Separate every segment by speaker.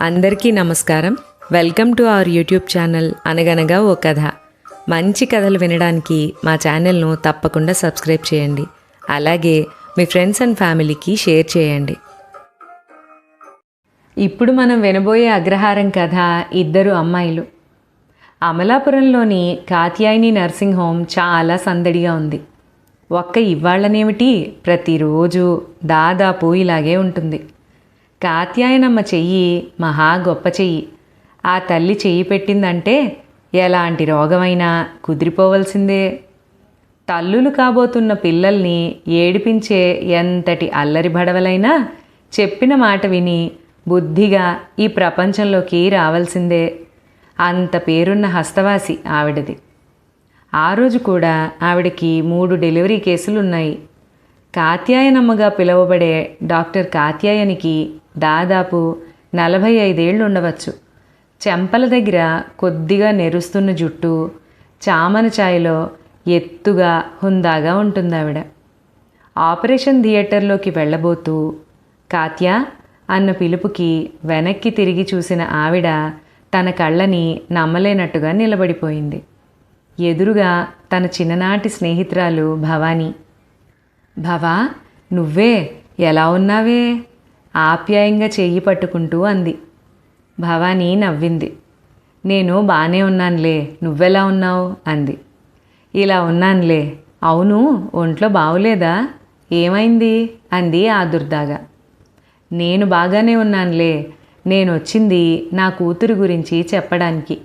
Speaker 1: అందరికీ నమస్కారం. Welcome to our YouTube channel అనగనగా ఓ కథ. మంచి కథలు వినడానికి మా ఛానల్ను తప్పకుండా సబ్స్క్రైబ్ చేయండి. అలాగే మీ ఫ్రెండ్స్ అండ్ ఫ్యామిలీకి షేర్ చేయండి. ఇప్పుడు మనం వినబోయే అగ్రహారం కథ ఇద్దరు అమ్మాయిలు. అమలాపురంలోని కాత్యాయిని నర్సింగ్ హోమ్ చాలా సందడిగా ఉంది. ఒక్క ఇవాళ్ళనేమిటి ప్రతిరోజు దాదాపు ఇలాగే ఉంటుంది. కాత్యాయనమ్మ చెయ్యి మహా గొప్ప చెయ్యి. ఆ తల్లి చెయ్యి పెట్టిందంటే ఎలాంటి రోగమైనా కుదిరిపోవలసిందే. తల్లులు కాబోతున్న పిల్లల్ని ఏడిపించే ఎంతటి అల్లరి బడవలైనా చెప్పిన మాట విని బుద్ధిగా ఈ ప్రపంచంలోకి రావాల్సిందే. అంత పేరున్న హస్తవాసి ఆవిడది. ఆ రోజు కూడా ఆవిడకి మూడు డెలివరీ కేసులు ఉన్నాయి కాత్యాయనమ్మగా పిలువబడే డాక్టర్ కాత్యాయనికి దాదాపు నలభై ఐదేళ్ళు ఉండవచ్చు చెంపల దగ్గర కొద్దిగా నెరుస్తున్న జుట్టు చామన ఛాయలో ఎత్తుగా హుందాగా ఉంటుంది ఆవిడ ఆపరేషన్ థియేటర్లోకి వెళ్ళబోతూ కాత్యా అన్న పిలుపుకి వెనక్కి తిరిగి చూసిన ఆవిడ తన కళ్ళని నమ్మలేనట్టుగా నిలబడిపోయింది. ఎదురుగా తన చిన్ననాటి స్నేహితురాలు భవానీ. భవా నువ్వే? ఎలా ఉన్నావే? ఆప్యాయంగా చెయ్యి పట్టుకుంటూ అంది. భవానీ నవ్వింది. నేను బాగానే ఉన్నానులే నువ్వెలా ఉన్నావు? అంది. ఇలా ఉన్నానులే. అవును ఒంట్లో బావులేదా? ఏమైంది? అంది ఆదుర్దాగా. నేను బాగానే ఉన్నానులే నేను వచ్చింది నా కూతురు గురించి చెప్పడానికి.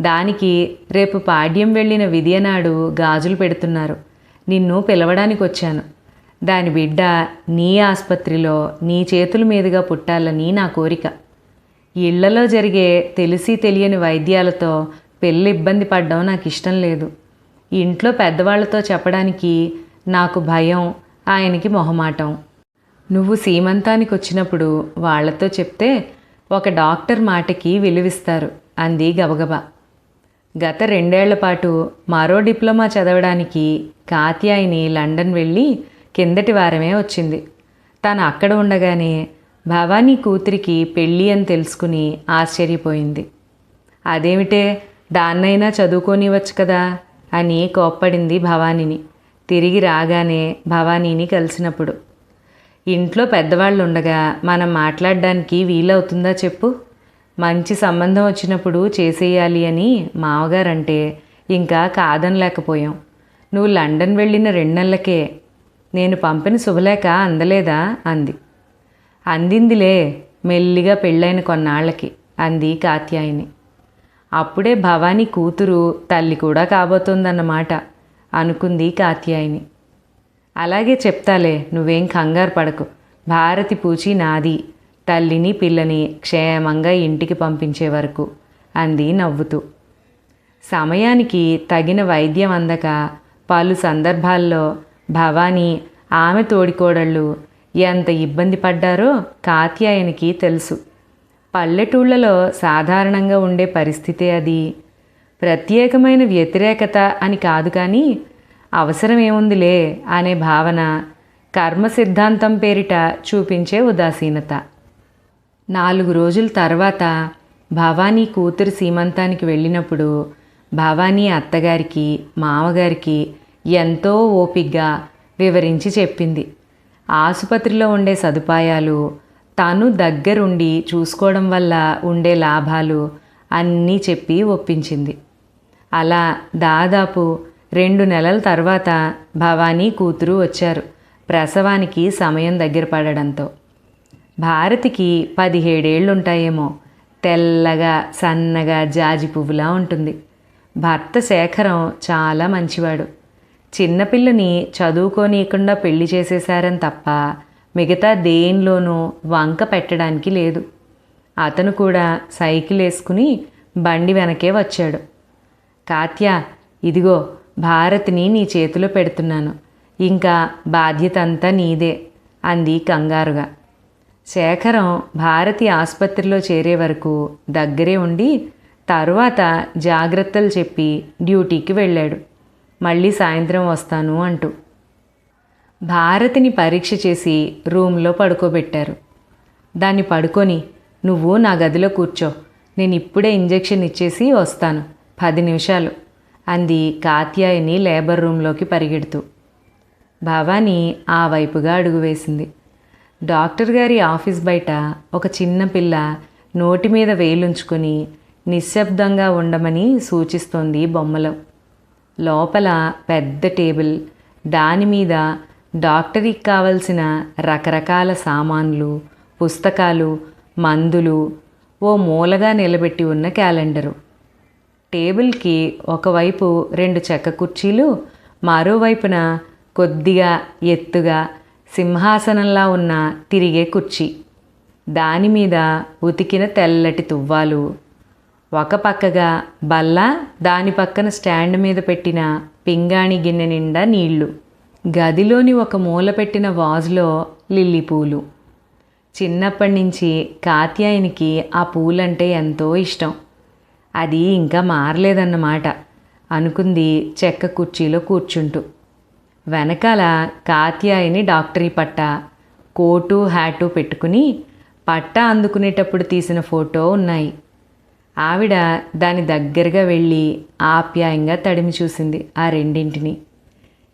Speaker 1: దానికి రేపు పాడ్యం వెళ్ళిన విద్యనాడు గాజులు పెడుతున్నారు. నిన్ను పిలవడానికి వచ్చాను దాని బిడ్డ నీ ఆసుపత్రిలో నీ చేతుల మీదుగా పుట్టాలని నా కోరిక. ఇళ్ళలో జరిగే తెలిసి తెలియని వైద్యాలతో పెళ్ళి ఇబ్బంది పడడం నాకు ఇష్టం లేదు ఇంట్లో పెద్దవాళ్ళతో చెప్పడానికి నాకు భయం ఆయనకి మొహమాటం. నువ్వు సీమంతానికి వచ్చినప్పుడు వాళ్ళతో చెప్తే ఒక డాక్టర్ మాటకి విలువిస్తారు అంది గబగబా. గత రెండేళ్ళ పాటు మరో డిప్లొమా చదవడానికి కాత్యాయిని లండన్ వెళ్ళి కిందటి వారమే వచ్చింది. తను అక్కడ ఉండగానే భవానీ కూతురికి పెళ్ళి అని తెలుసుకుని ఆశ్చర్యపోయింది. అదేమిటే దాన్నైనా చదువుకోనివచ్చు కదా అని కోప్పడింది భవానీని. తిరిగి రాగానే భవానీని కలిసినప్పుడు ఇంట్లో పెద్దవాళ్ళు ఉండగా మనం మాట్లాడడానికి వీలవుతుందా చెప్పు? మంచి సంబంధం వచ్చినప్పుడు చేసేయాలి అని మావగారంటే ఇంకా కాదనలేకపోయాం. నువ్వు లండన్ వెళ్ళిన రెండు నెలలకే నేను పంపిన శుభలేఖ అందలేదా? అంది. అందిందిలే మెల్లిగా పెళ్ళైన కొన్నాళ్ళకి అంది కాత్యాయిని. అప్పుడే భవానీ కూతురు తల్లి కూడా కాబోతుందన్నమాట అనుకుంది కాత్యాయిని. అలాగే చెప్తాలే నువ్వేం కంగారు పడకు. భారతి పూచి నాది తల్లిని పిల్లని క్షేమంగా ఇంటికి పంపించే వరకు అంది నవ్వుతూ. సమయానికి తగిన వైద్యం అందక పలు సందర్భాల్లో భవానీ ఆమె తోడికోడళ్ళు ఎంత ఇబ్బంది పడ్డారో కాత్యాయనికి తెలుసు. పల్లెటూళ్ళలో సాధారణంగా ఉండే పరిస్థితే అది. ప్రత్యేకమైన వ్యతిరేకత అని కాదు కానీ అవసరం ఏముందిలే అనే భావన కర్మ సిద్ధాంతం పేరిట చూపించే ఉదాసీనత. నాలుగు రోజుల తర్వాత భవానీ కూతురు సీమంతానికి వెళ్ళినప్పుడు భవానీ అత్తగారికి మామగారికి ఎంతో ఓపిగ్గా వివరించి చెప్పింది. ఆసుపత్రిలో ఉండే సదుపాయాలు తను దగ్గరుండి చూసుకోవడం వల్ల ఉండే లాభాలు అన్నీ చెప్పి ఒప్పించింది. అలా దాదాపు రెండు నెలల తర్వాత భవానీ కూతురు వచ్చారు ప్రసవానికి సమయం దగ్గర పడడంతో. భారతికి పదిహేడేళ్ళుంటాయేమో తెల్లగా సన్నగా జాజి పువ్వులా ఉంటుంది. భర్త శేఖరం చాలా మంచివాడు. చిన్నపిల్లని చదువుకోనీయకుండా పెళ్ళి చేసేశారని తప్ప మిగతా దేనిలోనూ వంక పెట్టడానికి లేదు. అతను కూడా సైకిల్ వేసుకుని బండి వెనకే వచ్చాడు. కాత్య ఇదిగో భారతిని నీ చేతిలో పెడుతున్నాను. ఇంకా బాధ్యత అంతా నీదే అంది కంగారుగా. శేఖరం భారతి ఆసుపత్రిలో చేరే వరకు దగ్గరే ఉండి తరువాత జాగ్రత్తలు చెప్పి డ్యూటీకి వెళ్ళాడు. మళ్ళీ సాయంత్రం వస్తాను అంటూ. భారతిని పరీక్ష చేసి రూమ్లో పడుకోబెట్టారు. దాన్ని పడుకొని నువ్వు నా గదిలో కూర్చో. నేను ఇప్పుడే ఇంజెక్షన్ ఇచ్చేసి వస్తాను. పది నిమిషాలు. అంది కాత్యాయని లేబర్ రూమ్లోకి పరిగెడుతూ. భవానీ ఆ వైపుగా అడుగు వేసింది. డాక్టర్ గారి ఆఫీస్ బయట ఒక చిన్న పిల్ల నోటి మీద వేలుంచుకొని నిశ్శబ్దంగా ఉండమని సూచిస్తోంది బొమ్మలో. లోపల పెద్ద టేబుల్ దాని మీద డాక్టర్కి కావలసిన రకరకాల సామాన్లు పుస్తకాలు మందులు ఓ మూలగా నిలబెట్టి ఉన్న క్యాలెండరు. టేబుల్కి ఒకవైపు రెండు చెక్క కుర్చీలు మరోవైపున కొద్దిగా ఎత్తుగా సింహాసనంలా ఉన్న తిరిగే కుర్చీ. దాని మీద ఉతికిన తెల్లటి తువ్వాలు ఒక పక్కగా బల్ల దాని పక్కన స్టాండ్ మీద పెట్టిన పింగాణి గిన్నె నిండా నీళ్ళు. గదిలోని ఒక మూల పెట్టిన వాజులో లిల్లీ పూలు. చిన్నప్పటి నుంచి కాత్యాయనికి ఆ పూలంటే ఎంతో ఇష్టం. అది ఇంకా మారలేదన్నమాట అనుకుంది చెక్క కుర్చీలో కూర్చుంటూ. వెనకాల కాత్యాయని డాక్టరీ పట్ట కోటు హ్యాటు పెట్టుకుని పట్ట అందుకునేటప్పుడు తీసిన ఫోటో ఉన్నాయి. ఆవిడ దాని దగ్గరగా వెళ్ళి ఆప్యాయంగా తడిమి చూసింది ఆ రెండింటిని.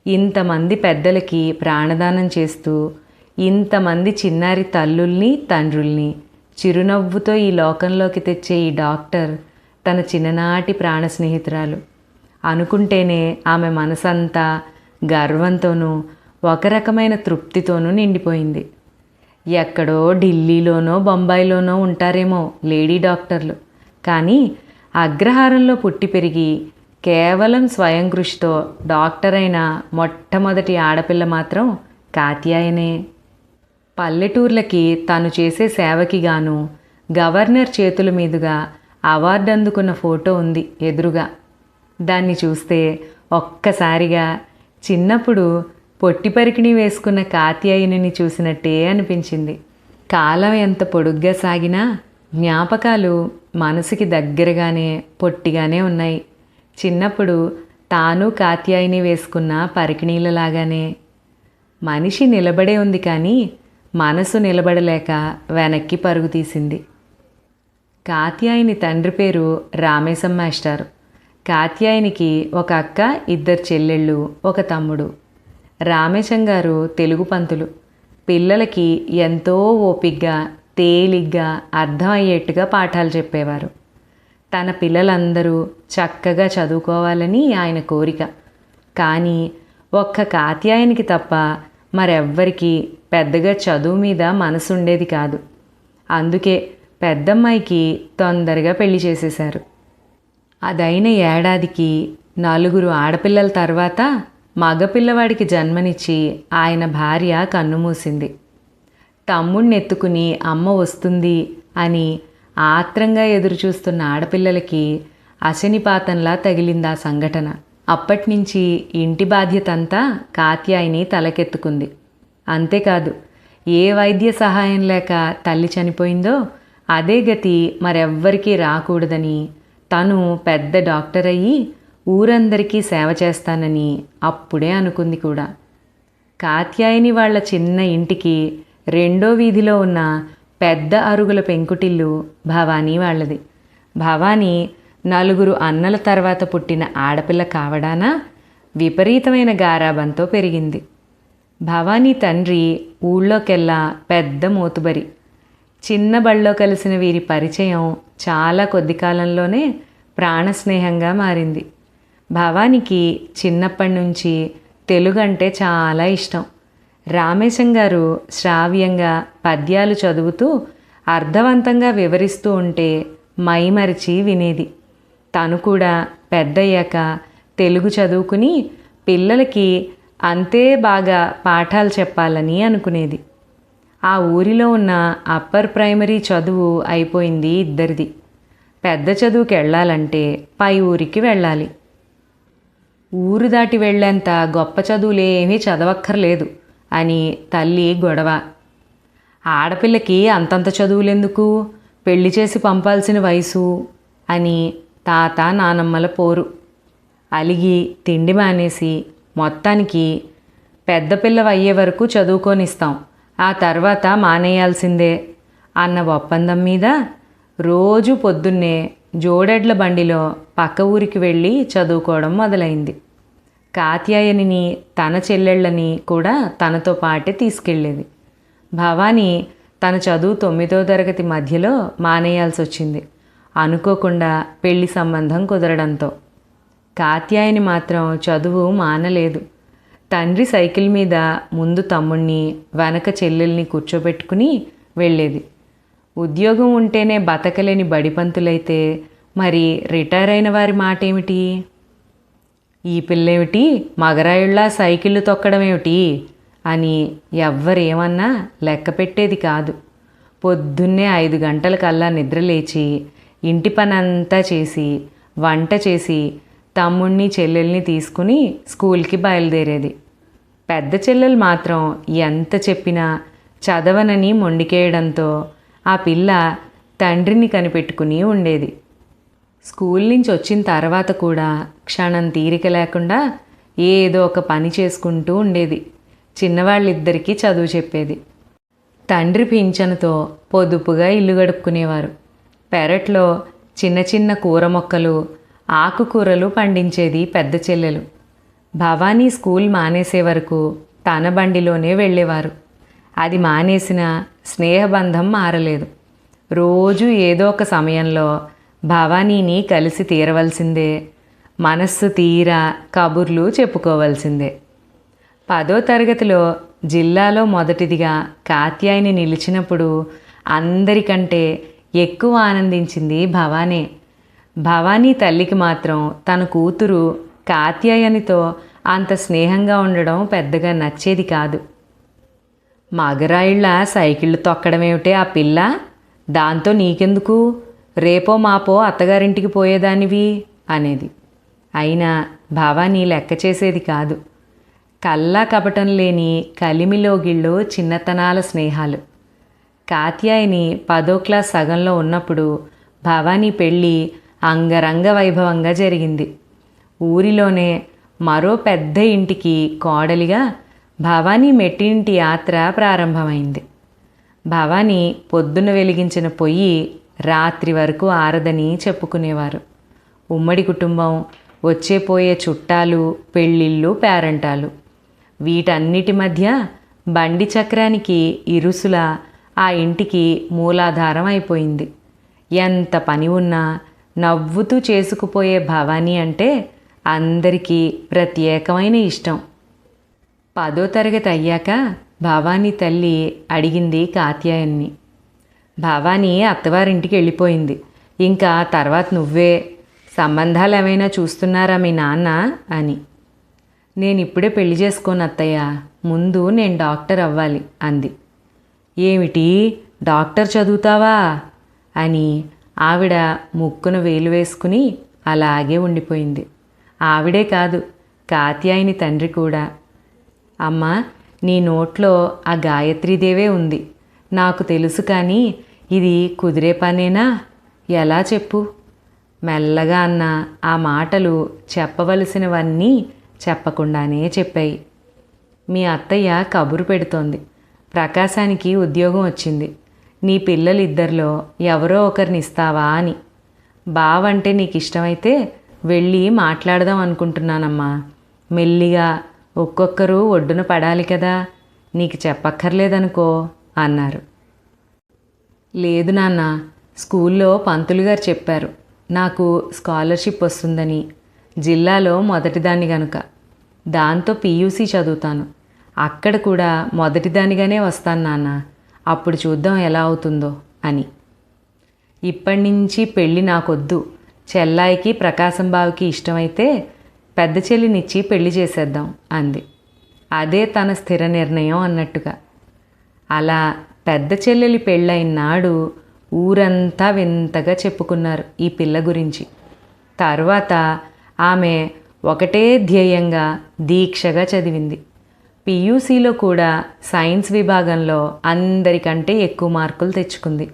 Speaker 1: ఇంతమంది పెద్దలకి ప్రాణదానం చేస్తూ ఇంతమంది చిన్నారి తల్లుల్ని తండ్రుల్ని చిరునవ్వుతో ఈ లోకంలోకి తెచ్చే ఈ డాక్టర్ తన చిన్ననాటి ప్రాణ స్నేహితురాలు. అనుకుంటేనే ఆమె మనసంతా గర్వంతోనూ ఒక రకమైన తృప్తితోనూ నిండిపోయింది. ఎక్కడో ఢిల్లీలోనో బొంబాయిలోనో ఉంటారేమో లేడీ డాక్టర్లు. కానీ అగ్రహారంలో పుట్టి పెరిగి కేవలం స్వయం కృషితో డాక్టర్ అయిన మొట్టమొదటి ఆడపిల్ల మాత్రం కాత్యాయనే. పల్లెటూర్లకి తను చేసే సేవకి గాను గవర్నర్ చేతుల మీదుగా అవార్డు అందుకున్న ఫోటో ఉంది ఎదురుగా. దాన్ని చూస్తే ఒక్కసారిగా చిన్నప్పుడు పొట్టి పరికిణి వేసుకున్న కాత్యాయనిని చూసినట్టే అనిపించింది. కాలం ఎంత పొడుగ్గా సాగినా జ్ఞాపకాలు మనసుకి దగ్గరగానే పొట్టిగానే ఉన్నాయి. చిన్నప్పుడు తాను కాత్యాయిని వేసుకున్న పరికిణీలలాగానే. మనిషి నిలబడే ఉంది కానీ మనసు నిలబడలేక వెనక్కి పరుగు తీసింది. కాత్యాయిని తండ్రి పేరు రామేశం మాస్టారు. కాత్యాయనికి ఒక అక్క ఇద్దరు చెల్లెళ్ళు ఒక తమ్ముడు. రామేశం గారు తెలుగు పంతులు. పిల్లలకి ఎంతో ఓపిగ్గా తేలిగ్గా అర్థమయ్యేట్టుగా పాఠాలు చెప్పేవారు. తన పిల్లలందరూ చక్కగా చదువుకోవాలని ఆయన కోరిక. కానీ ఒక్క కాత్యాయనికి తప్ప మరెవ్వరికీ పెద్దగా చదువు మీద మనసు ఉండేది కాదు. అందుకే పెద్దమ్మాయికి తొందరగా పెళ్ళి చేసేశారు. అదైన ఏడాదికి నలుగురు ఆడపిల్లల తర్వాత మగపిల్లవాడికి జన్మనిచ్చి ఆయన భార్య కన్నుమూసింది. తమ్ముణ్ణి ఎత్తుకుని అమ్మ వస్తుంది అని ఆత్రంగా ఎదురుచూస్తున్న ఆడపిల్లలకి అశనిపాతంలా తగిలింది ఆ సంఘటన. అప్పటినుంచి ఇంటి బాధ్యత అంతా కాత్యాయిని తలకెత్తుకుంది. అంతేకాదు ఏ వైద్య సహాయం లేక తల్లి చనిపోయిందో అదే గతి మరెవ్వరికీ రాకూడదని తను పెద్ద డాక్టర్ అయ్యి ఊరందరికీ సేవ చేస్తానని అప్పుడే అనుకుంది కూడా. కాత్యాయిని వాళ్ళ చిన్న ఇంటికి రెండో వీధిలో ఉన్న పెద్ద అరుగుల పెంకుటిల్లు భవానీ వాళ్ళది. భవానీ నలుగురు అన్నల తర్వాత పుట్టిన ఆడపిల్ల కావడాన విపరీతమైన గారాబంతో పెరిగింది. భవానీ తండ్రి ఊళ్ళోకెల్లా పెద్ద మోతుబరి. చిన్న బళ్ళో కలిసిన వీరి పరిచయం చాలా కొద్ది కాలంలోనే ప్రాణస్నేహంగా మారింది. భవానికి చిన్నప్పటి నుంచి తెలుగు అంటే చాలా ఇష్టం. రామేశం గారు శ్రావ్యంగా పద్యాలు చదువుతూ అర్థవంతంగా వివరిస్తూ ఉంటే మైమరిచి వినేది. తను కూడా పెద్దయ్యాక తెలుగు చదువుకుని పిల్లలకి అంతే బాగా పాఠాలు చెప్పాలని అనుకునేది. ఆ ఊరిలో ఉన్న అప్పర్ ప్రైమరీ చదువు అయిపోయింది ఇద్దరిది. పెద్ద చదువుకి వెళ్ళాలంటే పై ఊరికి వెళ్ళాలి. ఊరు దాటి వెళ్ళేంత గొప్ప చదువులేమీ చదవక్కర్లేదు. అని తల్లి గొడవ. ఆడపిల్లకి అంతంత చదువులెందుకు? పెళ్ళి చేసి పంపాల్సిన వయసు అని తాత నానమ్మల పోరు. అలిగి తిండి మానేసి మొత్తానికి పెద్ద పిల్లవ అయ్యే వరకు చదువుకొనిస్తాం. ఆ తర్వాత మానేయాల్సిందే అన్న ఒప్పందం మీద రోజు పొద్దున్నే జోడెడ్ల బండిలో పక్క ఊరికి వెళ్ళి చదువుకోవడం మొదలైంది. కాత్యాయనిని తన చెల్లెళ్ళని కూడా తనతో పాటే తీసుకెళ్ళేది. భవానీ తన చదువు తొమ్మిదో తరగతి మధ్యలో మానేయాల్సి వచ్చింది అనుకోకుండా పెళ్ళి సంబంధం కుదరడంతో. కాత్యాయని మాత్రం చదువు మానలేదు. తండ్రి సైకిల్ మీద ముందు తమ్ముణ్ణి వెనక చెల్లెల్ని కూర్చోబెట్టుకుని వెళ్ళేది. ఉద్యోగం ఉంటేనే బతకలేని బడిపంతులైతే మరి రిటైర్ అయిన వారి మాట ఏమిటి ఈ పిల్లేమిటి? మగరాయుళ్ళ సైకిళ్ళు తొక్కడమేమిటి? అని ఎవ్వరేమన్నా లెక్క పెట్టేది కాదు. పొద్దున్నే ఐదు గంటలకల్లా నిద్రలేచి ఇంటి పనంతా చేసి వంట చేసి తమ్ముణ్ణి చెల్లెల్ని తీసుకుని స్కూల్కి బయలుదేరేది. పెద్ద చెల్లెలు మాత్రం ఎంత చెప్పినా చదవనని మొండికేయడంతో ఆ పిల్ల తండ్రిని కనిపెట్టుకుని ఉండేది. స్కూల్ నుంచి వచ్చిన తర్వాత కూడా క్షణం తీరిక లేకుండా ఏదో ఒక పని చేసుకుంటూ ఉండేది. చిన్నవాళ్ళిద్దరికీ చదువు చెప్పేది. తండ్రి పింఛనుతో పొదుపుగా ఇల్లు గడుపుకునేవారు. పెరట్లో చిన్న చిన్న కూర మొక్కలు ఆకుకూరలు పండించేది పెద్ద చెల్లెలు. భవానీ స్కూల్ మానేసే వరకు తన బండిలోనే వెళ్ళేవారు. అది మానేసిన స్నేహబంధం మారలేదు. రోజు ఏదో ఒక సమయంలో భవానీని కలిసి తీరవలసిందే. మనస్సు తీరా కబుర్లు చెప్పుకోవాల్సిందే. పదో తరగతిలో జిల్లాలో మొదటిదిగా కాత్యాయిని నిలిచినప్పుడు అందరికంటే ఎక్కువ ఆనందించింది భవానే. భవానీ తల్లికి మాత్రం తన కూతురు కాత్యాయనితో అంత స్నేహంగా ఉండడం పెద్దగా నచ్చేది కాదు. మగరాయిళ్ళ సైకిళ్ళు తొక్కడమేమిటే ఆ పిల్ల? దాంతో నీకెందుకు? రేపో మాపో అత్తగారింటికి పోయేదానివి అనేది. అయినా భవానీ లెక్క చేసేది కాదు. కల్లా కపటం లేని కలిమిలోగిళ్ళు చిన్నతనాల స్నేహాలు. కాత్యాయిని పదో క్లాస్ సగంలో ఉన్నప్పుడు భవానీ పెళ్ళి అంగరంగ వైభవంగా జరిగింది. ఊరిలోనే మరో పెద్ద ఇంటికి కోడలిగా భవానీ మెట్టింటి యాత్ర ప్రారంభమైంది. భవానీ పొద్దున వెలిగించిన పొయ్యి రాత్రి వరకు ఆరదని చెప్పుకునేవారు. ఉమ్మడి కుటుంబం వచ్చే పోయే చుట్టాలు పెళ్ళిళ్ళు పేరంటాలు. వీటన్నిటి మధ్య బండి చక్రానికి ఇరుసుల ఆ ఇంటికి మూలాధారం అయిపోయింది. ఎంత పని ఉన్నా నవ్వుతూ చేసుకుపోయే భవానీ అంటే అందరికీ ప్రత్యేకమైన ఇష్టం. పదో తరగతి అయ్యాక భవానీ తల్లి అడిగింది కాత్యాయన్ని. భవాని అత్తవారింటికి వెళ్ళిపోయింది. ఇంకా తర్వాత నువ్వే సంబంధాలు ఏమైనా చూస్తున్నారా మీ నాన్న? అని. నేను ఇప్పుడే పెళ్ళి చేసుకోను అత్తయ్య. ముందు నేను డాక్టర్ అవ్వాలి అంది. ఏమిటి? డాక్టర్ చదువుతావా? అని ఆవిడ ముక్కున వేలు వేసుకుని అలాగే ఉండిపోయింది. ఆవిడే కాదు కాత్యాయిని తండ్రి కూడా. అమ్మా నీ నోట్లో ఆ గాయత్రీదేవే ఉంది. నాకు తెలుసు కానీ ఇది కుదిరే పనేనా? ఎలా చెప్పు? మెల్లగా అన్న ఆ మాటలు చెప్పవలసినవన్నీ చెప్పకుండానే చెప్పాయి. మీ అత్తయ్య కబురు పెడుతోంది. ప్రకాశానికి ఉద్యోగం వచ్చింది. నీ పిల్లలిద్దరిలో ఎవరో ఒకరిని ఇస్తావా అని. బావంటే నీకు ఇష్టమైతే వెళ్ళి మాట్లాడదాం అనుకుంటున్నానమ్మా. మెల్లిగా ఒక్కొక్కరు ఒడ్డున పడాలి కదా. నీకు చెప్పక్కర్లేదనుకో. అన్నారు. లేదు నాన్న స్కూల్లో పంతులు గారు చెప్పారు నాకు స్కాలర్షిప్ వస్తుందని. జిల్లాలో మొదటిదాన్ని గనుక. దాంతో పీయూసీ చదువుతాను. అక్కడ కూడా మొదటిదానిగానే వస్తాను నాన్న. అప్పుడు చూద్దాం ఎలా అవుతుందో అని. ఇప్పటి నుంచి పెళ్ళి నాకొద్దు. చెల్లాయికి ప్రకాశం బావికి ఇష్టమైతే పెద్ద చెల్లినిచ్చి పెళ్ళి చేసేద్దాం అంది. అదే తన స్థిర నిర్ణయం అన్నట్టుగా. అలా పెద్ద చెల్లెలి పెళ్ళైన నాడు ఊరంతా వింతగా చెప్పుకున్నారు ఈ పిల్ల గురించి. తర్వాత ఆమె ఒకటే ధ్యేయంగా దీక్షగా చదివింది. పియూసీలో కూడా సైన్స్ విభాగంలో అందరికంటే ఎక్కువ మార్కులు తెచ్చుకుంది.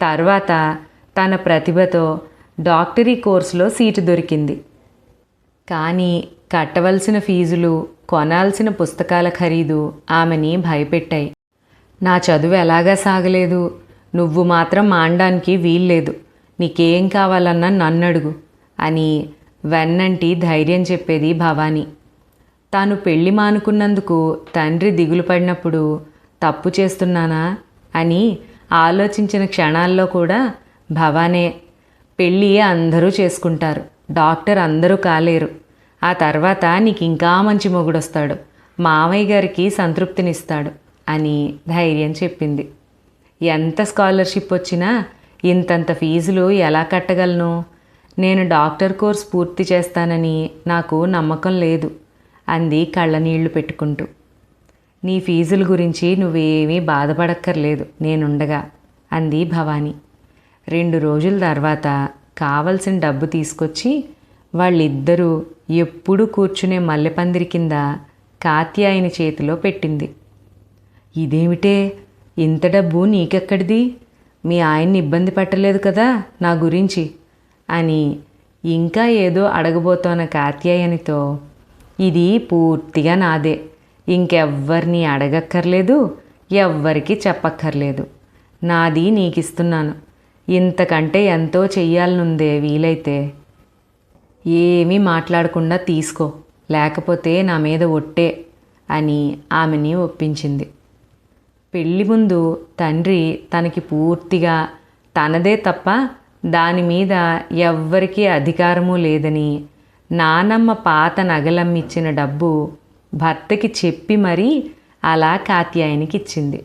Speaker 1: తర్వాత తన ప్రతిభతో డాక్టరీ కోర్సులో సీటు దొరికింది. కానీ కట్టవలసిన ఫీజులు కొనాల్సిన పుస్తకాల ఖరీదు ఆమెని భయపెట్టాయి. నా చదువు ఎలాగా సాగలేదు. నువ్వు మాత్రం మాండానికి వీల్లేదు. నీకేం కావాలన్నా నన్ను అడుగు అని వెన్నంటి ధైర్యం చెప్పేది భవానీ. తాను పెళ్ళి మానుకున్నందుకు తండ్రి దిగులు పడినప్పుడు తప్పు చేస్తున్నానా అని ఆలోచించిన క్షణాల్లో కూడా భవానే పెళ్ళి అందరూ చేసుకుంటారు. డాక్టర్ అందరూ కాలేరు. ఆ తర్వాత నీకు ఇంకా మంచి మొగుడొస్తాడు. మామయ్య గారికి సంతృప్తినిస్తాడు. అని ధైర్యం చెప్పింది. ఎంత స్కాలర్షిప్ వచ్చినా ఇంతంత ఫీజులు ఎలా కట్టగలను? నేను డాక్టర్ కోర్స్ పూర్తి చేస్తానని నాకు నమ్మకం లేదు అంది కళ్ళనీళ్ళు పెట్టుకుంటూ. నీ ఫీజుల గురించి నువ్వేమీ బాధపడక్కర్లేదు నేనుండగా అంది భవానీ. రెండు రోజుల తర్వాత కావలసిన డబ్బు తీసుకొచ్చి వాళ్ళిద్దరూ ఎప్పుడూ కూర్చునే మల్లెపందిరి కింద కాత్యాయని చేతిలో పెట్టింది. ఇదేమిటే? ఇంత డబ్బు నీకెక్కడిది? మీ ఆయన్ని ఇబ్బంది పెట్టలేదు కదా నా గురించి? అని ఇంకా ఏదో అడగబోతోన్న కాత్యాయనితో ఇది పూర్తిగా నాదే. ఇంకెవ్వరిని అడగక్కర్లేదు ఎవ్వరికి చెప్పక్కర్లేదు. నాది నీకిస్తున్నాను. ఇంతకంటే ఎంతో చెయ్యాలనుందే వీలైతే. ఏమీ మాట్లాడకుండా తీసుకో లేకపోతే నా మీద ఒట్టే అని ఆమెని ఒప్పించింది. పెళ్ళి ముందు తండ్రి తనకి పూర్తిగా తనదే తప్ప దాని మీద ఎవ్వరికీ అధికారము లేదని నానమ్మ పాత నగలమ్మిచ్చిన డబ్బు భర్తకి చెప్పి మరీ అలా కాత్యాయనికి ఇచ్చింది.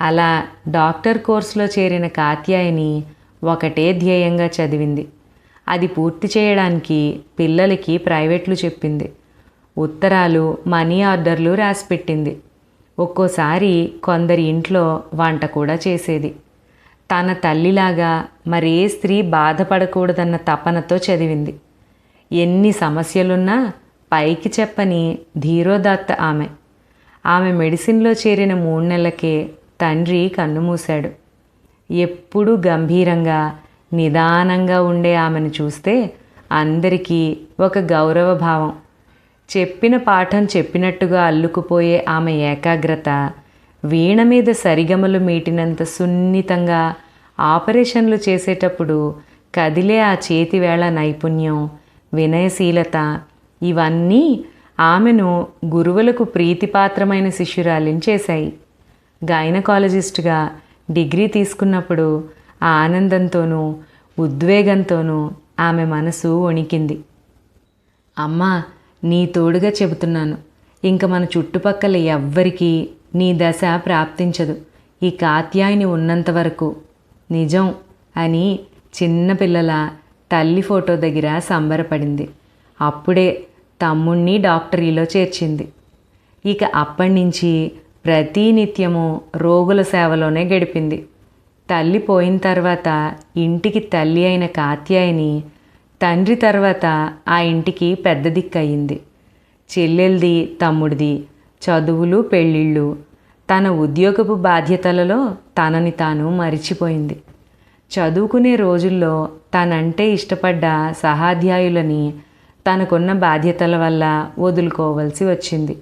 Speaker 1: అలా డాక్టర్ కోర్సులో చేరిన కాత్యాయని ఒకటే ధ్యేయంగా చదివింది. అది పూర్తి చేయడానికి పిల్లలకి ప్రైవేట్లు చెప్పింది. ఉత్తరాలు మనీ ఆర్డర్లు రాసిపెట్టింది. ఒక్కోసారి కొందరి ఇంట్లో వంట కూడా చేసేది. తన తల్లిలాగా మరే స్త్రీ బాధపడకూడదన్న తపనతో చదివింది. ఎన్ని సమస్యలున్నా పైకి చెప్పని ధీరోదత్త ఆమె. ఆమె మెడిసిన్లో చేరిన మూడు నెలలకే తండ్రి కన్నుమూశాడు ఎప్పుడూ గంభీరంగా నిదానంగా ఉండే ఆమెను చూస్తే అందరికీ ఒక గౌరవ భావం. చెప్పిన పాఠం చెప్పినట్టుగా అల్లుకుపోయే ఆమె ఏకాగ్రత వీణ మీద సరిగమలు మీటినంత సున్నితంగా ఆపరేషన్లు చేసేటప్పుడు కదిలే ఆ చేతివేళ నైపుణ్యం వినయశీలత ఇవన్నీ ఆమెను గురువులకు ప్రీతిపాత్రమైన శిష్యురాలిని చేశాయి. గైనకాలజిస్ట్గా డిగ్రీ తీసుకున్నప్పుడు ఆ ఆనందంతోనూ ఉద్వేగంతోనూ ఆమె మనసు వణికింది. అమ్మా నీ తోడుగా చెబుతున్నాను. ఇంక మన చుట్టుపక్కల ఎవ్వరికీ నీ దశ ప్రాప్తించదు. ఈ కాత్యాయిని ఉన్నంత వరకు. నిజం అని చిన్నపిల్లల తల్లి ఫోటో దగ్గర సంబరపడింది. అప్పుడే తమ్ముణ్ణి డాక్టరీలో చేర్చింది. ఇక అప్పటి నుంచి ప్రతినిత్యము రోగుల సేవలోనే గడిపింది. తల్లి పోయిన తర్వాత ఇంటికి తల్లి అయిన కాత్యాయిని తండ్రి తర్వాత ఆ ఇంటికి పెద్ద దిక్కయింది. చెల్లెల్ది తమ్ముడిది చదువులు పెళ్ళిళ్ళు. తన ఉద్యోగపు బాధ్యతలలో తనని తాను మరిచిపోయింది. చదువుకునే రోజుల్లో తనంటే ఇష్టపడ్డ సహాధ్యాయులని తనకున్న బాధ్యతల వల్ల వదులుకోవలసి వచ్చింది.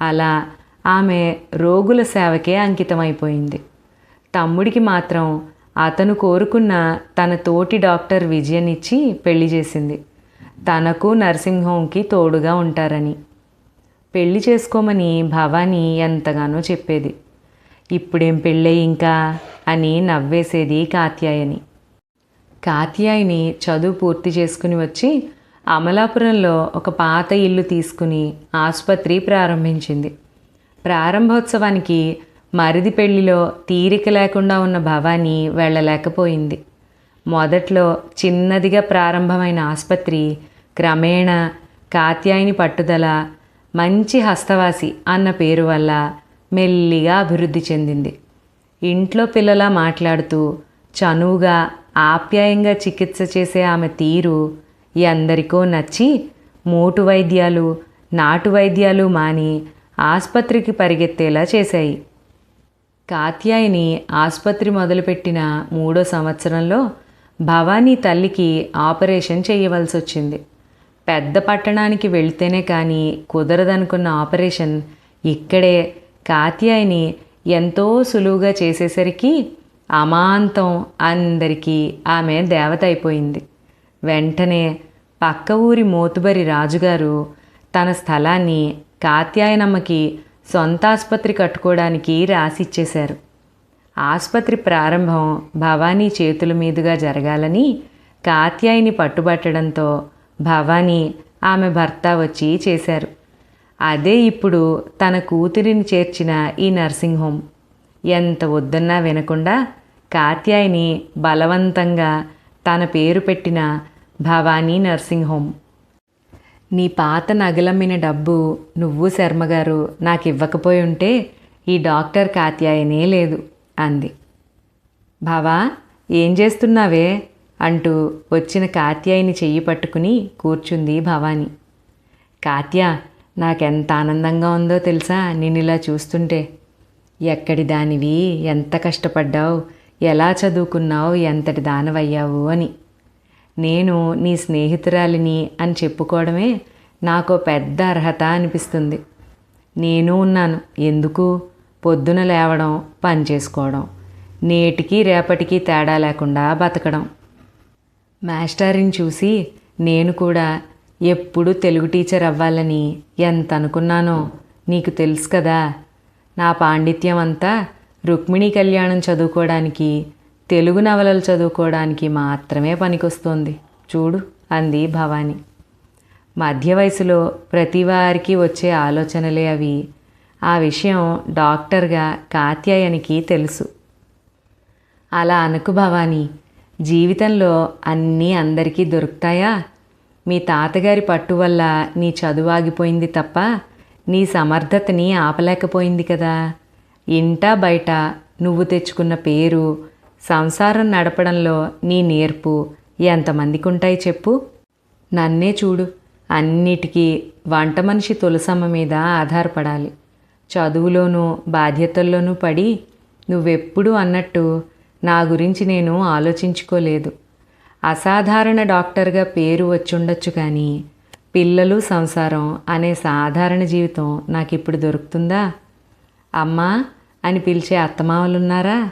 Speaker 1: అలా ఆమె రోగుల సేవకే అంకితమైపోయింది. తమ్ముడికి మాత్రం అతను కోరుకున్న తన తోటి డాక్టర్ విజయనిచ్చి పెళ్ళి చేసింది. తనకు నర్సింగ్ హోమ్కి తోడుగా ఉంటారని. పెళ్ళి చేసుకోమని భవానీ ఎంతగానో చెప్పేది. ఇప్పుడేం పెళ్ళే ఇంకా? అని నవ్వేసేది కాత్యాయని. కాత్యాయిని చదువు పూర్తి చేసుకుని వచ్చి అమలాపురంలో ఒక పాత ఇల్లు తీసుకుని ఆసుపత్రి ప్రారంభించింది. ప్రారంభోత్సవానికి మరిది పెళ్ళిలో తీరిక లేకుండా ఉన్న భవానీ వెళ్ళలేకపోయింది. మొదట్లో చిన్నదిగా ప్రారంభమైన ఆసుపత్రి క్రమేణా కాత్యాయని పట్టుదల మంచి హస్తవాసి అన్న పేరు వల్ల మెల్లిగా అభివృద్ధి చెందింది. ఇంట్లో పిల్లలా మాట్లాడుతూ చనువుగా ఆప్యాయంగా చికిత్స చేసే ఆమె తీరు ఎందరికో నచ్చి మోటు వైద్యాలు నాటు వైద్యాలు మాని ఆసుపత్రికి పరిగెత్తేలా చేశాయి. కాత్యాయిని ఆసుపత్రి మొదలుపెట్టిన మూడో సంవత్సరంలో భవానీ తల్లికి ఆపరేషన్ చేయవలసి వచ్చింది పెద్ద పట్టణానికి వెళ్తేనే కానీ కుదరదనుకున్న ఆపరేషన్ ఇక్కడే కాత్యాయిని ఎంతో సులువుగా చేసేసరికి అమాంతం అందరికీ ఆమె దేవత అయిపోయింది. వెంటనే పక్క ఊరి మోతుబరి రాజుగారు తన స్థలాన్ని కాత్యాయనమ్మకి సొంత ఆసుపత్రి కట్టుకోవడానికి రాసిచ్చేశారు. ఆసుపత్రి ప్రారంభం భవానీ చేతుల మీదుగా జరగాలని కాత్యాయిని పట్టుబట్టడంతో భవానీ ఆమె భర్త వచ్చి చేశారు. అదే ఇప్పుడు తన కూతురిని చేర్చిన ఈ నర్సింగ్ హోమ్. ఎంత వద్దన్నా వినకుండా కాత్యాయిని బలవంతంగా తన పేరు పెట్టిన భవానీ నర్సింగ్ హోమ్. నీ పాత నగలమ్మిన డబ్బు నువ్వు శర్మగారు నాకు ఇవ్వకపోయి ఉంటే ఈ డాక్టర్ కాత్యాయనే లేదు అంది. బావా ఏం చేస్తున్నావే? అంటూ వచ్చిన కాత్యాయిని చెయ్యి పట్టుకుని కూర్చుంది భవాని. కాత్య నాకెంత ఆనందంగా ఉందో తెలుసా నేను ఇలా చూస్తుంటే. ఎక్కడి దానివి? ఎంత కష్టపడ్డావు? ఎలా చదువుకున్నావు? ఎంతటి దానవయ్యావు? అని. నేను నీ స్నేహితురాలిని అని చెప్పుకోవడమే నాకు పెద్ద అర్హత అనిపిస్తుంది. నేను ఉన్నాను. ఎందుకు? పొద్దున లేవడం పని చేసుకోవడం నేటికి రేపటికి తేడా లేకుండా బతకడం. మాస్టర్ని చూసి నేను కూడా ఎప్పుడు తెలుగు టీచర్ అవ్వాలని ఎంత అనుకున్నానో నీకు తెలుసు కదా. నా పాండిత్యం అంతా రుక్మిణి కళ్యాణం చదువుకోవడానికి తెలుగు నవలలు చదువుకోవడానికి మాత్రమే పనికొస్తుంది. చూడు అంది భవాని. మధ్య వయసులో ప్రతి వారికి వచ్చే ఆలోచనలే అవి. ఆ విషయం డాక్టర్గా కాత్యాయనికి తెలుసు. అలా అనుకు భవాని జీవితంలో అన్నీ అందరికీ దొరుకుతాయా? మీ తాతగారి పట్టు వల్ల నీ చదువు ఆగిపోయింది తప్ప నీ సమర్థతని ఆపలేకపోయింది కదా. ఇంటా బయట నువ్వు తెచ్చుకున్న పేరు సంసారం నడపడంలో నీ నేర్పు ఎంతమందికి ఉంటాయి చెప్పు? నన్నే చూడు. అన్నిటికీ వంట మనిషి తులసమ్మ మీద ఆధారపడాలి. చదువులోనూ బాధ్యతల్లోనూ పడి నువ్వెప్పుడు అన్నట్టు నా గురించి నేను ఆలోచించుకోలేదు. అసాధారణ డాక్టర్గా పేరు వచ్చుండొచ్చు కానీ పిల్లలు సంసారం అనే సాధారణ జీవితం నాకు ఇప్పుడు దొరుకుతుందా? అమ్మా అని పిలిచే అత్తమామలున్నారా?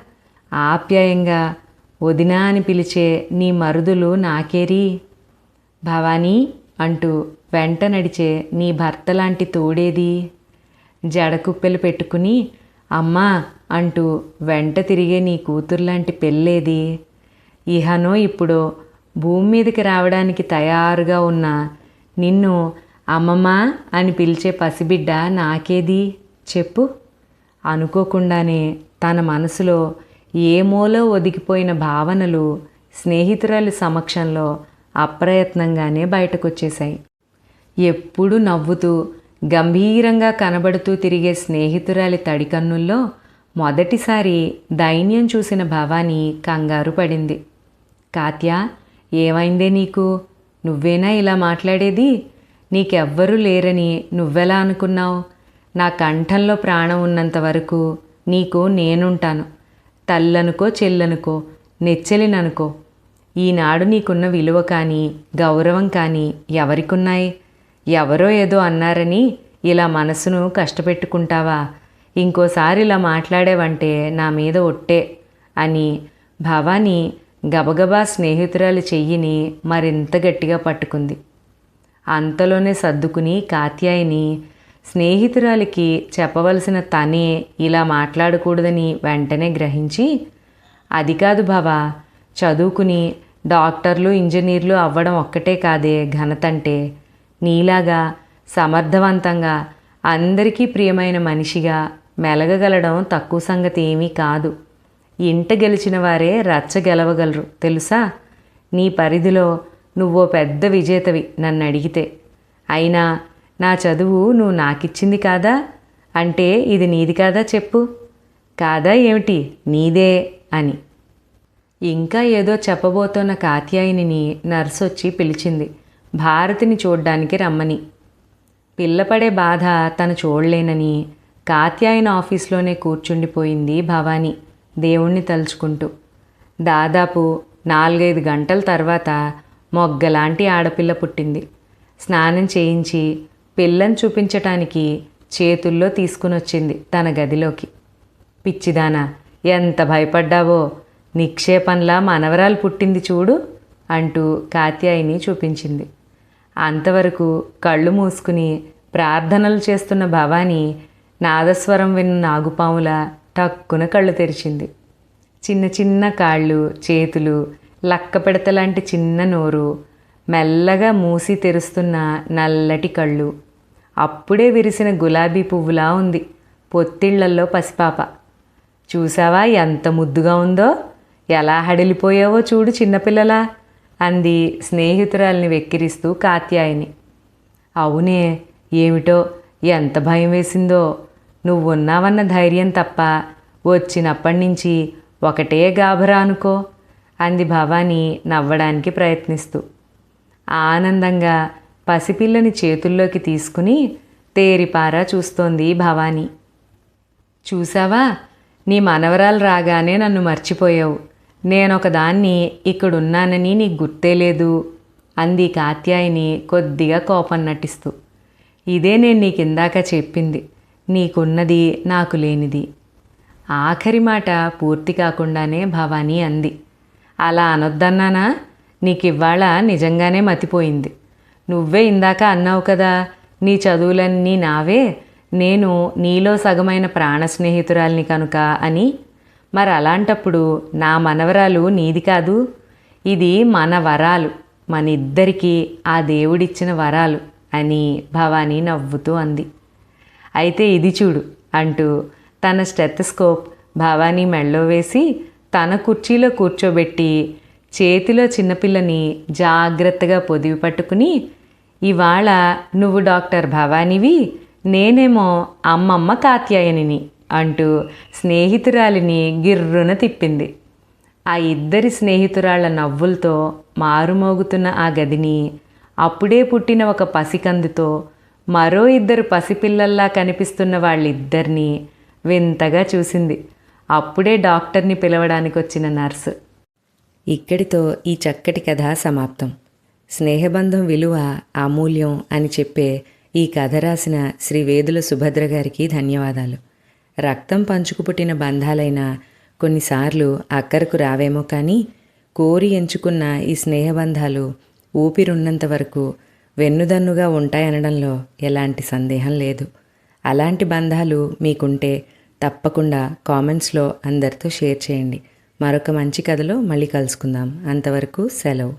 Speaker 1: ఆప్యాయంగా వదినా అని పిలిచే నీ మరుదులు నాకేరి భవానీ అంటూ వెంట నడిచే నీ భర్త లాంటి తోడేది. జడకుప్పెలు పెట్టుకుని అమ్మా అంటూ వెంట తిరిగే నీ కూతుర్లాంటి పెళ్ళేది. ఇహనో ఇప్పుడు భూమి మీదకి రావడానికి తయారుగా ఉన్న నిన్ను అమ్మమ్మ అని పిలిచే పసిబిడ్డ నాకేది? చెప్పు. అనుకోకుండానే తన మనసులో ఏ మూలో ఒదిగిపోయిన భావనలు స్నేహితురాలి సమక్షంలో అప్రయత్నంగానే బయటకొచ్చేశాయి. ఎప్పుడు నవ్వుతూ గంభీరంగా కనబడుతూ తిరిగే స్నేహితురాలి తడికన్నుల్లో మొదటిసారి దైన్యం చూసిన భవానీ కంగారు పడింది. కాత్యా ఏమైందే నీకు? నువ్వేనా ఇలా మాట్లాడేది? నీకెవ్వరూ లేరని నువ్వెలా అనుకున్నావు? నా కంఠంలో ప్రాణం ఉన్నంత వరకు నీకు నేనుంటాను. తల్లనుకో చెల్లనుకో నెచ్చెలిననుకో. ఈనాడు నీకున్న విలువ కానీ గౌరవం కానీ ఎవరికున్నాయి? ఎవరో ఏదో అన్నారని ఇలా మనసును కష్టపెట్టుకుంటావా? ఇంకోసారి ఇలా మాట్లాడేవంటే నా మీద ఒట్టే అని భవానీ గబగబా స్నేహితురాలి చెయ్యిని మరింత గట్టిగా పట్టుకుంది. అంతలోనే సర్దుకుని కాత్యాయిని స్నేహితురాలికి చెప్పవలసిన తనే ఇలా మాట్లాడకూడదని వెంటనే గ్రహించి అది కాదు బావా చదువుకుని డాక్టర్లు ఇంజనీర్లు అవ్వడం ఒక్కటే కాదే ఘనతంటే. నీలాగా సమర్థవంతంగా అందరికీ ప్రియమైన మనిషిగా మెలగగలడం తక్కువ సంగతి ఏమీ కాదు. ఇంట గెలిచిన వారే రచ్చ గెలవగలరు తెలుసా? నీ పరిధిలో నువ్వో పెద్ద విజేతవి నన్ను అడిగితే అయినా నా చదువు నువ్వు నాకిచ్చింది కాదా? అంటే ఇది నీది కాదా చెప్పు. కాదా ఏమిటి? నీదే అని. ఇంకా ఏదో చెప్పబోతున్న కాత్యాయనిని నర్సు వచ్చి పిలిచింది. భారతిని చూడ్డానికి రమ్మని. పిల్లపడే బాధ తను చూడలేనని కాత్యాయన ఆఫీస్లోనే కూర్చుండిపోయింది భవానీ దేవుణ్ణి తలుచుకుంటూ. దాదాపు నాలుగైదు గంటల తర్వాత మొగ్గలాంటి ఆడపిల్ల పుట్టింది. స్నానం చేయించి పిల్లని చూపించటానికి చేతుల్లో తీసుకునొచ్చింది తన గదిలోకి. పిచ్చిదానా ఎంత భయపడ్డావో? నిక్షేపంలా మనవరాలు పుట్టింది చూడు అంటూ కాత్యాయిని చూపించింది. అంతవరకు కళ్ళు మూసుకుని ప్రార్థనలు చేస్తున్న భవానీ నాదస్వరం విన్న నాగుపాముల టక్కున కళ్ళు తెరిచింది. చిన్న చిన్న కాళ్ళు చేతులు లక్క పెడతలాంటి చిన్న నోరు మెల్లగా మూసి తెరుస్తున్న నల్లటి కళ్ళు అప్పుడే విరిసిన గులాబీ పువ్వులా ఉంది. పొత్తిళ్ళల్లో పసిపాప. చూసావా ఎంత ముద్దుగా ఉందో? ఎలా హడిలిపోయావో చూడు చిన్నపిల్లలా అంది స్నేహితురాల్ని వెక్కిరిస్తూ కాత్యాయని. అవునే ఏమిటో? ఎంత భయం వేసిందో? నువ్వున్నావన్న ధైర్యం తప్ప వచ్చినప్పటి నుంచి ఒకటే గాభరా అనుకో అంది భవానీ నవ్వడానికి ప్రయత్నిస్తూ. ఆనందంగా పసిపిల్లని చేతుల్లోకి తీసుకుని తేరిపారా చూస్తోంది భవానీ. చూసావా నీ మనవరాలు రాగానే నన్ను మర్చిపోయావు. నేనొకదాన్ని ఇక్కడున్నానని నీకు గుర్తే లేదు అంది కాత్యాయిని కొద్దిగా కోపం నటిస్తూ. ఇదే నేను నీకు ఇందాక చెప్పింది. నీకున్నది నాకు లేనిది. ఆఖరి మాట పూర్తి కాకుండానే భవానీ అంది. అలా అనొద్దన్నానా? నీకు ఇవాళ నిజంగానే మతిపోయింది. నువ్వే ఇందాక అన్నావు కదా నీ చదువులన్నీ నావే నేను నీలో సగమైన ప్రాణ స్నేహితురాల్ని కనుక అని. మరి అలాంటప్పుడు నా మనవరాలు నీది కాదు ఇది మన వరాలు మన ఇద్దరికీ ఆ దేవుడిచ్చిన వరాలు అని భవానీ నవ్వుతూ అంది. అయితే ఇది చూడు అంటూ తన స్టెతస్కోప్ భవానీ మెళ్ళో వేసి తన కుర్చీలో కూర్చోబెట్టి చేతిలో చిన్నపిల్లని జాగ్రత్తగా పొదివి పట్టుకుని ఇవాళ నువ్వు డాక్టర్ భవానివి నేనేమో అమ్మమ్మ కాత్యాయనిని అంటూ స్నేహితురాలిని గిర్రున తిప్పింది. ఆ ఇద్దరి స్నేహితురాళ్ళ నవ్వులతో మారుమోగుతున్న ఆ గదిని అప్పుడే పుట్టిన ఒక పసికందుతో మరో ఇద్దరు పసిపిల్లల్లా కనిపిస్తున్న వాళ్ళిద్దరినీ వింతగా చూసింది. అప్పుడే డాక్టర్ని పిలవడానికి వచ్చిన నర్సు. ఇక్కడితో ఈ చక్కటి కథ సమాప్తం. స్నేహబంధం విలువ అమూల్యం అని చెప్పే ఈ కథ రాసిన శ్రీ వేదుల సుభద్ర గారికి ధన్యవాదాలు. రక్తం పంచుకు పుట్టిన బంధాలైనా కొన్నిసార్లు అక్కరకు రావేమో కానీ కోరి ఎంచుకున్న ఈ స్నేహబంధాలు ఊపిరున్నంత వరకు వెన్నుదన్నుగా ఉంటాయనడంలో ఎలాంటి సందేహం లేదు. అలాంటి బంధాలు మీకుంటే తప్పకుండా కామెంట్స్లో అందరితో షేర్ చేయండి. మరొక మంచి కథలో మళ్ళీ కలుసుకుందాం. అంతవరకు సెలవు.